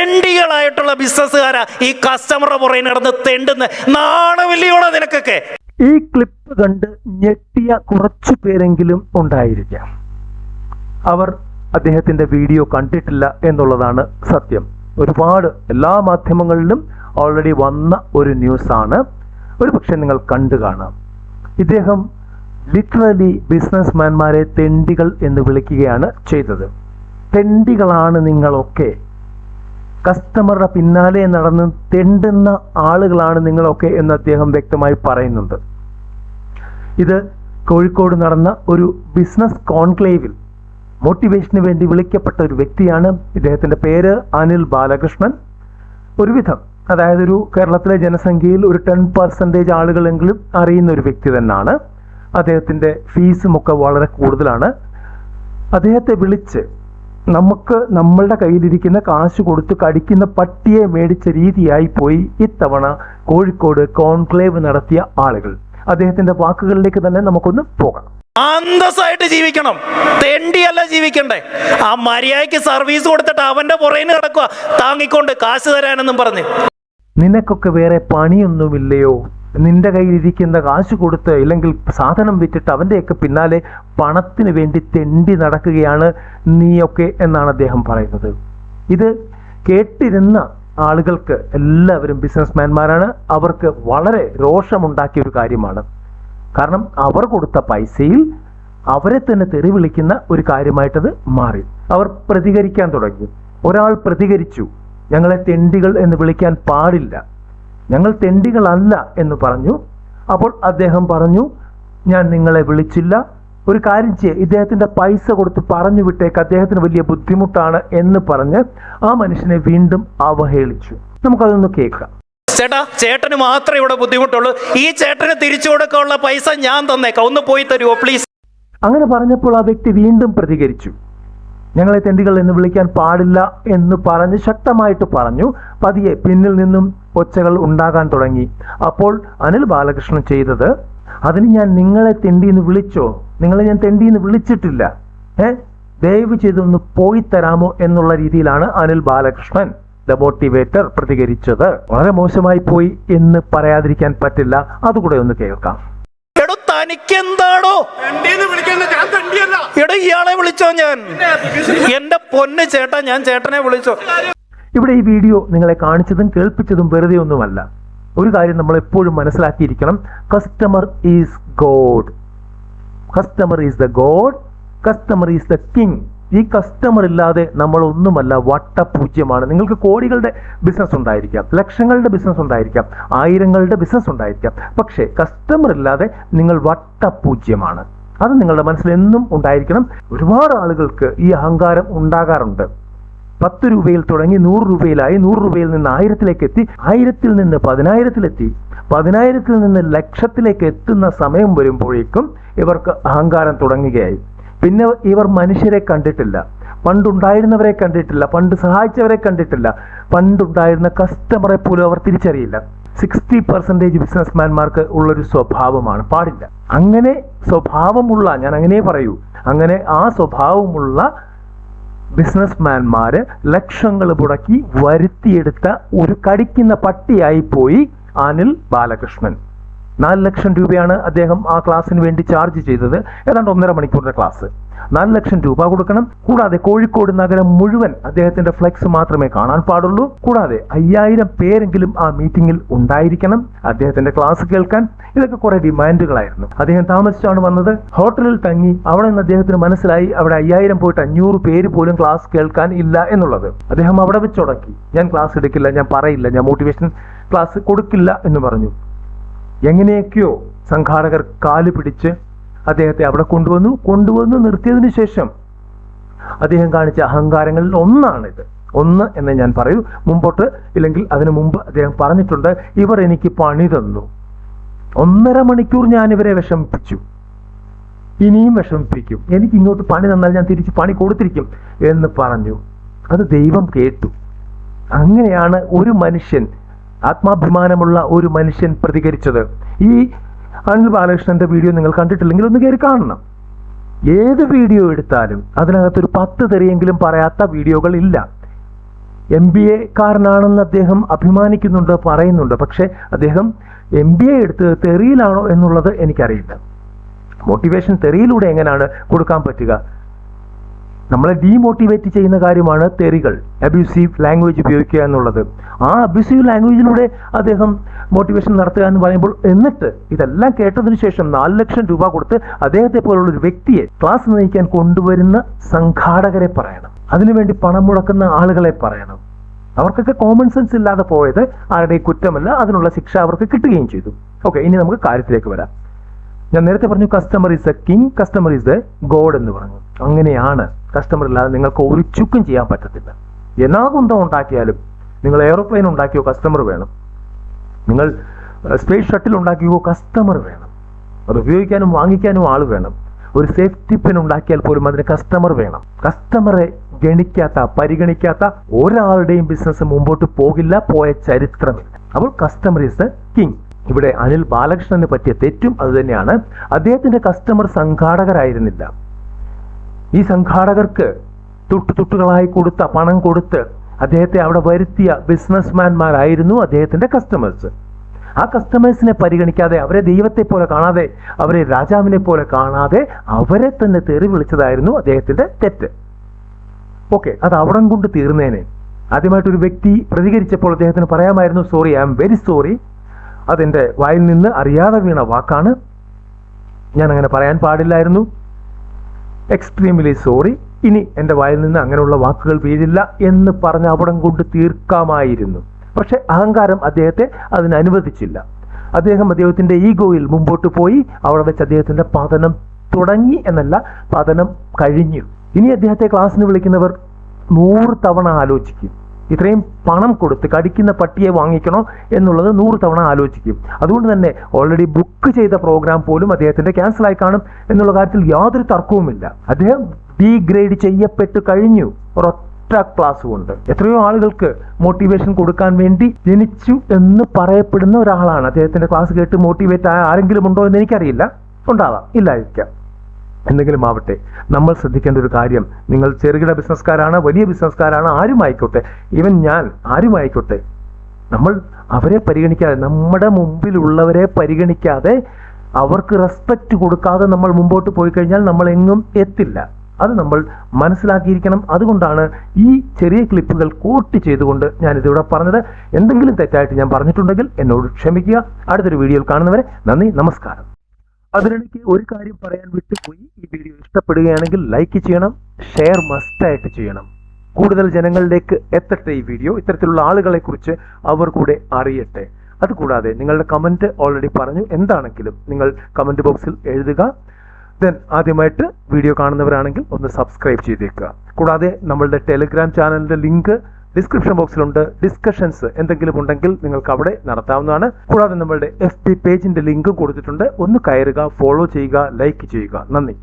തെണ്ടികളായിട്ടുള്ള ബിസിനസ്സുകാരാ ഈ കസ്റ്റമറുടെ പുറകെ നടന്ന് തെണ്ടുന്ന. നാണമില്ലയോടെ നിനക്കൊക്കെ? ഈ ക്ലിപ്പ് കണ്ട് ഞെട്ടിയ കുറച്ചു പേരെങ്കിലും ഉണ്ടായിരിക്കാം. അവർ അദ്ദേഹത്തിന്റെ വീഡിയോ കണ്ടിട്ടില്ല എന്നുള്ളതാണ് സത്യം. ഒരുപാട് എല്ലാ മാധ്യമങ്ങളിലും ഓൾറെഡി വന്ന ഒരു ന്യൂസാണ്. ഒരു പക്ഷെ നിങ്ങൾ കണ്ടു കാണാം. ഇദ്ദേഹം ലിറ്ററലി ബിസിനസ്മാൻമാരെ തെണ്ടികൾ എന്ന് വിളിക്കുകയാണ് ചെയ്തത്. തെണ്ടികളാണ് നിങ്ങളൊക്കെ കസ്റ്റമറുടെ പിന്നാലെ നടന്ന് തെണ്ടുന്ന ആളുകളാണ് നിങ്ങളൊക്കെ എന്ന് അദ്ദേഹം വ്യക്തമായി പറയുന്നുണ്ട്. ഇത് കോഴിക്കോട് നടന്ന ഒരു ബിസിനസ് കോൺക്ലേവിൽ മോട്ടിവേഷന് വേണ്ടി വിളിക്കപ്പെട്ട ഒരു വ്യക്തിയാണ്. ഇദ്ദേഹത്തിന്റെ പേര് അനിൽ ബാലകൃഷ്ണൻ. ഒരുവിധം അതായത് ഒരു കേരളത്തിലെ ജനസംഖ്യയിൽ ഒരു ടെൻ പെർസെന്റേജ് ആളുകളെങ്കിലും അറിയുന്ന ഒരു വ്യക്തി തന്നെയാണ്. അദ്ദേഹത്തിന്റെ ഫീസും ഒക്കെ വളരെ കൂടുതലാണ്. അദ്ദേഹത്തെ വിളിച്ച് നമുക്ക് നമ്മളുടെ കയ്യിലിരിക്കുന്ന കാശ് കൊടുത്ത് കടിക്കുന്ന പട്ടിയെ മേടിച്ച രീതിയായി പോയി ഇത്തവണ കോഴിക്കോട് കോൺക്ലേവ് നടത്തിയ ആളുകൾ. അദ്ദേഹത്തിന്റെ വാക്കുകളിലേക്ക് തന്നെ നമുക്കൊന്ന് പോകാം. അന്തസ്സായിട്ട് ജീവിക്കണം. തെണ്ടിയല്ല ജീവിക്കണ്ടേ. ആ മര്യാദയ്ക്ക് സർവീസ് കൊടുത്തിട്ട് അവന്റെ പുറയിന് കിടക്കുക. താങ്ങിക്കൊണ്ട് കാശ് തരാനെന്നും പറഞ്ഞു. നിനക്കൊക്കെ വേറെ പണിയൊന്നുമില്ലയോ? നിന്റെ കയ്യിലിരിക്കുന്ന കാശ് കൊടുത്ത് ഇല്ലെങ്കിൽ സാധനം വിറ്റിട്ട് അവന്റെയൊക്കെ പിന്നാലെ പണത്തിന് വേണ്ടി തെണ്ടി നടക്കുകയാണ് നീയൊക്കെ എന്നാണ് അദ്ദേഹം പറയുന്നത്. ഇത് കേട്ടിരുന്ന ആളുകൾക്ക് എല്ലാവരും ബിസിനസ്മാൻമാരാണ്. അവർക്ക് വളരെ രോഷമുണ്ടാക്കിയ ഒരു കാര്യമാണ്. കാരണം അവർ കൊടുത്ത പൈസയിൽ അവരെ തന്നെ തെറി വിളിക്കുന്ന ഒരു കാര്യമായിട്ടത് മാറി. അവർ പ്രതികരിക്കാൻ തുടങ്ങി. ഒരാൾ പ്രതികരിച്ചു. ഞങ്ങളെ തെണ്ടികൾ എന്ന് വിളിക്കാൻ പാടില്ല. ഞങ്ങൾ തെണ്ടികളല്ല എന്ന് പറഞ്ഞു. അപ്പോൾ അദ്ദേഹം പറഞ്ഞു ഞാൻ നിങ്ങളെ വിളിച്ചില്ല. ഒരു കാര്യം ചെയ്യുക ഇദ്ദേഹത്തിന്റെ പൈസ കൊടുത്ത് പറഞ്ഞു വിട്ടേക്ക്. അദ്ദേഹത്തിന് വലിയ ബുദ്ധിമുട്ടാണ് എന്ന് പറഞ്ഞ് ആ മനുഷ്യനെ വീണ്ടും അവഹേളിച്ചു. നമുക്കതൊന്ന് കേൾക്കാം. ചേട്ടാ ചേട്ടന് മാത്രമേ ഇവിടെ ബുദ്ധിമുട്ടുള്ളൂ. ഈ ചേട്ടന് തിരിച്ചു കൊടുക്കാനുള്ള പൈസ ഞാൻ തന്നേക്കാം. ഒന്ന് പോയി തരുമോ പ്ലീസ് അങ്ങനെ പറഞ്ഞപ്പോൾ ആ വ്യക്തി വീണ്ടും പ്രതികരിച്ചു. ഞങ്ങളെ തെണ്ടികൾ എന്ന് വിളിക്കാൻ പാടില്ല എന്ന് പറഞ്ഞ് ശക്തമായിട്ട് പറഞ്ഞു. പതിയെ പിന്നിൽ നിന്നും ഒച്ചകൾ ഉണ്ടാകാൻ തുടങ്ങി. അപ്പോൾ അനിൽ ബാലകൃഷ്ണൻ ചെയ്തത് അതിന് ഞാൻ നിങ്ങളെ തെണ്ടി എന്ന് വിളിച്ചോ? നിങ്ങളെ ഞാൻ തെണ്ടിന്ന് വിളിച്ചിട്ടില്ല. ഏ? ദയവ് ചെയ്തൊന്ന് പോയി തരാമോ എന്നുള്ള രീതിയിലാണ് അനിൽ ബാലകൃഷ്ണൻ ദ മോട്ടിവേറ്റർ പ്രതികരിച്ചത്. വളരെ മോശമായി പോയി എന്ന് പറയാതിരിക്കാൻ പറ്റില്ല. അതുകൂടെ ഒന്ന് കേൾക്കാം. ഞാൻ തെണ്ടിയല്ല. എടോ ഇയാളെ വിളിച്ചോ ഞാൻ? എന്റെ പൊന്ന് ചേട്ടാ ഞാൻ ചേട്ടനെ വിളിച്ചോ? ഇവിടെ ഈ വീഡിയോ നിങ്ങളെ കാണിച്ചതും കേൾപ്പിച്ചതും വെറുതെ ഒന്നുമല്ല. ഒരു കാര്യം നമ്മൾ എപ്പോഴും മനസ്സിലാക്കിയിരിക്കണം. Customer is God customer is the God customer is the king ഈ കസ്റ്റമർ ഇല്ലാതെ നമ്മൾ ഒന്നുമല്ല വട്ടപൂജ്യമാണ്. നിങ്ങൾക്ക് കോടികളുടെ ബിസിനസ് ഉണ്ടായിരിക്കാം ലക്ഷങ്ങളുടെ ബിസിനസ് ഉണ്ടായിരിക്കാം ആയിരങ്ങളുടെ ബിസിനസ് ഉണ്ടായിരിക്കാം. പക്ഷേ കസ്റ്റമർ ഇല്ലാതെ നിങ്ങൾ വട്ടപൂജ്യമാണ്. അത് നിങ്ങളുടെ മനസ്സിൽ എന്നും ഉണ്ടായിരിക്കണം. ഒരുപാട് ആളുകൾക്ക് ഈ അഹങ്കാരം ഉണ്ടാകാറുണ്ട്. പത്ത് രൂപയിൽ തുടങ്ങി നൂറ് രൂപയിലായി നൂറ് രൂപയിൽ നിന്ന് ആയിരത്തിലേക്ക് എത്തി. ആയിരത്തിൽ നിന്ന് പതിനായിരത്തിലെത്തി. പതിനായിരത്തിൽ നിന്ന് ലക്ഷത്തിലേക്ക് എത്തുന്ന സമയം വരുമ്പോഴേക്കും ഇവർക്ക് അഹങ്കാരം തുടങ്ങുകയായി. പിന്നെ ഇവർ മനുഷ്യരെ കണ്ടിട്ടില്ല. പണ്ടുണ്ടായിരുന്നവരെ കണ്ടിട്ടില്ല. പണ്ട് സഹായിച്ചവരെ കണ്ടിട്ടില്ല. പണ്ടുണ്ടായിരുന്ന കസ്റ്റമറെ പോലും അവർ തിരിച്ചറിയില്ല. സിക്സ്റ്റി പെർസെന്റേജ് ബിസിനസ്മാൻമാർക്ക് ഉള്ളൊരു സ്വഭാവമാണ്. പാടില്ല. അങ്ങനെ സ്വഭാവമുള്ള ഞാൻ അങ്ങനെ പറയൂ. അങ്ങനെ ആ സ്വഭാവമുള്ള ബിസിനസ്മാൻമാര് ലക്ഷങ്ങൾ മുടക്കി വരുത്തിയെടുത്ത ഒരു കടിക്കുന്ന പട്ടിയായി പോയി അനിൽ ബാലകൃഷ്ണൻ. നാല് ലക്ഷം രൂപയാണ് അദ്ദേഹം ആ ക്ലാസ്സിന് വേണ്ടി ചാർജ് ചെയ്തത്. ഏതാണ്ട് ഒന്നര മണിക്കൂറിന്റെ ക്ലാസ് നാല് ലക്ഷം രൂപ കൊടുക്കണം. കൂടാതെ കോഴിക്കോട് നഗരം മുഴുവൻ അദ്ദേഹത്തിന്റെ ഫ്ലെക്സ് മാത്രമേ കാണാൻ പാടുള്ളൂ. കൂടാതെ അയ്യായിരം പേരെങ്കിലും ആ മീറ്റിംഗിൽ ഉണ്ടായിരിക്കണം. അദ്ദേഹത്തിന്റെ ക്ലാസ് കേൾക്കാൻ. ഇതൊക്കെ കുറെ ഡിമാൻഡുകളായിരുന്നു അദ്ദേഹം താമസിച്ചാണ് വന്നത്. ഹോട്ടലിൽ തങ്ങി. അവിടെ നിന്ന് അദ്ദേഹത്തിന് മനസ്സിലായി. അവിടെ അയ്യായിരം പോയിട്ട് അഞ്ഞൂറ് പേര് പോലും ക്ലാസ് കേൾക്കാൻ ഇല്ല എന്നുള്ളത്. അദ്ദേഹം അവിടെ വെച്ചുടക്കി ഞാൻ ക്ലാസ് എടുക്കില്ല ഞാൻ പറയില്ല ഞാൻ മോട്ടിവേഷൻ ക്ലാസ് കൊടുക്കില്ല എന്ന് പറഞ്ഞു. എങ്ങനെയൊക്കെയോ സംഘാടകർ കാൽ പിടിച്ച് അദ്ദേഹത്തെ അവിടെ കൊണ്ടുവന്നു കൊണ്ടുവന്ന് നിർത്തിയതിനു ശേഷം അദ്ദേഹം കാണിച്ച അഹങ്കാരങ്ങളിൽ ഒന്നാണിത്. ഒന്ന് എന്ന് ഞാൻ പറയൂ. മുമ്പോട്ട് ഇല്ലെങ്കിൽ അതിനു മുമ്പ് അദ്ദേഹം പറഞ്ഞിട്ടുണ്ട് ഇവർ എനിക്ക് പണി തന്നു. ഒന്നര മണിക്കൂർ ഞാൻ ഇവരെ വിഷമിപ്പിച്ചു. ഇനിയും വിഷമിപ്പിക്കും. എനിക്ക് ഇങ്ങോട്ട് പണി തന്നാൽ ഞാൻ തിരിച്ച് പണി കൊടുത്തിരിക്കും എന്ന് പറഞ്ഞു. അത് ദൈവം കേട്ടു. അങ്ങനെയാണ് ഒരു മനുഷ്യൻ ആത്മാഭിമാനമുള്ള ഒരു മനുഷ്യൻ പ്രതികരിച്ചത്. ഈ അനിൽ ബാലകൃഷ്ണന്റെ വീഡിയോ നിങ്ങൾ കണ്ടിട്ടില്ലെങ്കിൽ ഒന്ന് കയറി കാണണം. ഏത് വീഡിയോ എടുത്താലും അതിനകത്തൊരു പത്ത് തെറിയെങ്കിലും പറയാത്ത വീഡിയോകൾ ഇല്ല. എം ബി എ കാരനാണെന്ന് അദ്ദേഹം അഭിമാനിക്കുന്നുണ്ട് പറയുന്നുണ്ട്. പക്ഷേ അദ്ദേഹം എം ബി എ എടുത്തത് തെറിയിലാണോ എന്നുള്ളത് എനിക്കറിയില്ല. മോട്ടിവേഷൻ തെറിയിലൂടെ എങ്ങനെയാണ് കൊടുക്കാൻ പറ്റുക? നമ്മളെ ഡീമോട്ടിവേറ്റ് ചെയ്യുന്ന കാര്യമാണ് തെറികൾ അബ്യൂസീവ് ലാംഗ്വേജ് ഉപയോഗിക്കുക എന്നുള്ളത്. ആ അബ്യൂസീവ് ലാംഗ്വേജിലൂടെ അദ്ദേഹം മോട്ടിവേഷൻ നടത്തുക എന്ന് പറയുമ്പോൾ എന്നിട്ട് ഇതെല്ലാം കേട്ടതിന് ശേഷം നാല് ലക്ഷം രൂപ കൊടുത്ത് അദ്ദേഹത്തെ പോലുള്ള ഒരു വ്യക്തിയെ ക്ലാസ് നയിക്കാൻ കൊണ്ടുവരുന്ന സംഘാടകരെ പറയണം. അതിനുവേണ്ടി പണം മുടക്കുന്ന ആളുകളെ പറയണം. അവർക്കൊക്കെ കോമൺ സെൻസ് ഇല്ലാതെ പോയത് ആരുടെയും കുറ്റമല്ല അതിനുള്ള ശിക്ഷ അവർക്ക് കിട്ടുകയും ചെയ്തു. ഓക്കെ ഇനി നമുക്ക് കാര്യത്തിലേക്ക് വരാം. ഞാൻ നേരത്തെ പറഞ്ഞു customer is a king customer is a God എന്ന് പറഞ്ഞു. അങ്ങനെയാണ് കസ്റ്റമർ ഇല്ലാതെ നിങ്ങൾക്ക് ഒരു ചുക്കും ചെയ്യാൻ പറ്റത്തില്ല. എന്നാ കുന്തം ഉണ്ടാക്കിയാലും നിങ്ങൾ എയറോപ്ലെയിൻ ഉണ്ടാക്കിയോ കസ്റ്റമർ വേണം. നിങ്ങൾ സ്പേസ് ഷട്ടിൽ ഉണ്ടാക്കിയോ കസ്റ്റമർ വേണം. അത് ഉപയോഗിക്കാനും വാങ്ങിക്കാനും ആൾ വേണം. ഒരു സേഫ്റ്റി പെൻ ഉണ്ടാക്കിയാൽ പോലും അതിന് കസ്റ്റമർ വേണം. കസ്റ്റമറെ ഗണിക്കാത്ത പരിഗണിക്കാത്ത ഒരാളുടെയും ബിസിനസ് മുമ്പോട്ട് പോകില്ല പോയ ചരിത്രമില്ല. അപ്പോൾ കസ്റ്റമർ ഇസ് ദ കിങ് ഇവിടെ അനിൽ ബാലകൃഷ്ണന് പറ്റിയ തെറ്റും അതുതന്നെയാണ് അദ്ദേഹത്തിന്റെ കസ്റ്റമർ സംഘാടകരായിരുന്നില്ല. ഈ സംഘാടകർക്ക് തുട്ടുതുട്ടുകളായി കൊടുത്ത പണം കൊടുത്ത് അദ്ദേഹത്തെ അവിടെ വരുത്തിയ ബിസിനസ്മാൻമാരായിരുന്നു അദ്ദേഹത്തിന്റെ കസ്റ്റമേഴ്സ് ആ കസ്റ്റമേഴ്സിനെ പരിഗണിക്കാതെ അവരെ ദൈവത്തെ പോലെ കാണാതെ അവരെ രാജാവിനെ പോലെ കാണാതെ അവരെ തന്നെ തെറി വിളിച്ചതായിരുന്നു അദ്ദേഹത്തിന്റെ തെറ്റ്. ഓക്കെ അത് അവിടം കൊണ്ട് തീർന്നേനെ. ആദ്യമായിട്ട് ഒരു വ്യക്തി പ്രതികരിച്ചപ്പോൾ അദ്ദേഹത്തിന് പറയാമായിരുന്നു sorry I'm very sorry അതെന്റെ വായിൽ നിന്ന് അറിയാതെ വീണ വാക്കാണ്. ഞാൻ അങ്ങനെ പറയാൻ പാടില്ലായിരുന്നു. എക്സ്ട്രീംലി സോറി ഇനി എന്റെ വായിൽ നിന്ന് അങ്ങനെയുള്ള വാക്കുകൾ വീഴില്ല എന്ന് പറഞ്ഞ് അവിടം കൊണ്ട് തീർക്കാമായിരുന്നു. പക്ഷെ അഹങ്കാരം അദ്ദേഹത്തെ അതിന് അനുവദിച്ചില്ല അദ്ദേഹം അദ്ദേഹത്തിന്റെ ഈഗോയിൽ മുമ്പോട്ട് പോയി അവിടെ വെച്ച് അദ്ദേഹത്തിന്റെ പതനം തുടങ്ങി എന്നല്ല പതനം കഴിഞ്ഞു. ഇനി അദ്ദേഹത്തെ ക്ലാസ്സിന് വിളിക്കുന്നവർ നൂറ് തവണ ആലോചിക്കും. ഇത്രയും പണം കൊടുത്ത് കടിക്കുന്ന പട്ടിയെ വാങ്ങിക്കണോ എന്നുള്ളത് നൂറ് തവണ ആലോചിക്കും. അതുകൊണ്ട് തന്നെ ഓൾറെഡി ബുക്ക് ചെയ്ത പ്രോഗ്രാം പോലും അദ്ദേഹത്തിന്റെ ക്യാൻസൽ ആയി കാണും എന്നുള്ള കാര്യത്തിൽ യാതൊരു തർക്കവുമില്ല. അദ്ദേഹം ഡീഗ്രേഡ് ചെയ്യപ്പെട്ടു കഴിഞ്ഞു. ഒരൊറ്റ ക്ലാസ് കൊണ്ട് എത്രയോ ആളുകൾക്ക് മോട്ടിവേഷൻ കൊടുക്കാൻ വേണ്ടി ജനിച്ചു എന്ന് പറയപ്പെടുന്ന ഒരാളാണ്. അദ്ദേഹത്തിന്റെ ക്ലാസ് കേട്ട് മോട്ടിവേറ്റ് ആയ ആരെങ്കിലും ഉണ്ടോ എന്ന് എനിക്കറിയില്ല. ഉണ്ടാവാം. ഇല്ലായിരിക്കാം. എന്തെങ്കിലും ആവട്ടെ. നമ്മൾ ശ്രദ്ധിക്കേണ്ട ഒരു കാര്യം നിങ്ങൾ ചെറുകിട ബിസിനസ്സുകാരാണ് വലിയ ബിസിനസ്സുകാരാണ് ആരുമായിക്കോട്ടെ ഈവൻ ഞാൻ ആരുമായിക്കോട്ടെ നമ്മൾ അവരെ പരിഗണിക്കാതെ നമ്മുടെ മുമ്പിലുള്ളവരെ പരിഗണിക്കാതെ അവർക്ക് റെസ്പെക്റ്റ് കൊടുക്കാതെ നമ്മൾ മുമ്പോട്ട് പോയി കഴിഞ്ഞാൽ നമ്മൾ എങ്ങും എത്തില്ല. അത് നമ്മൾ മനസ്സിലാക്കിയിരിക്കണം. അതുകൊണ്ടാണ് ഈ ചെറിയ ക്ലിപ്പുകൾ കോട്ട് ചെയ്തുകൊണ്ട് ഞാൻ ഇതിവിടെ പറഞ്ഞത്. എന്തെങ്കിലും തെറ്റായിട്ട് ഞാൻ പറഞ്ഞിട്ടുണ്ടെങ്കിൽ എന്നോട് ക്ഷമിക്കുക. അടുത്തൊരു വീഡിയോയിൽ കാണുന്നവരെ നന്ദി നമസ്കാരം. അതിനിടയ്ക്ക് ഒരു കാര്യം പറയാൻ വിട്ടുപോയി. ഈ വീഡിയോ ഇഷ്ടപ്പെടുകയാണെങ്കിൽ ലൈക്ക് ചെയ്യണം ഷെയർ മസ്റ്റായിട്ട് ചെയ്യണം. കൂടുതൽ ജനങ്ങളിലേക്ക് എത്തട്ടെ ഈ വീഡിയോ. ഇത്തരത്തിലുള്ള ആളുകളെ കുറിച്ച് അവർ കൂടെ അറിയട്ടെ. അതുകൂടാതെ നിങ്ങളുടെ കമന്റ് ഓൾറെഡി പറഞ്ഞു. എന്താണെങ്കിലും നിങ്ങൾ കമന്റ് ബോക്സിൽ എഴുതുക. ദെൻ ആദ്യമായിട്ട് വീഡിയോ കാണുന്നവരാണെങ്കിൽ ഒന്ന് സബ്സ്ക്രൈബ് ചെയ്തേക്കുക. കൂടാതെ നമ്മളുടെ ടെലിഗ്രാം ചാനലിന്റെ ലിങ്ക് ഡിസ്ക്രിപ്ഷൻ ബോക്സിലുണ്ട്. ഡിസ്കഷൻസ് എന്തെങ്കിലും ഉണ്ടെങ്കിൽ നിങ്ങൾക്ക് അവിടെ നടത്താവുന്നതാണ്. കൂടാതെ നമ്മളുടെ എഫ് പി പേജിന്റെ ലിങ്കും കൊടുത്തിട്ടുണ്ട്. ഒന്ന് കയറുക ഫോളോ ചെയ്യുക ലൈക്ക് ചെയ്യുക. നന്ദി.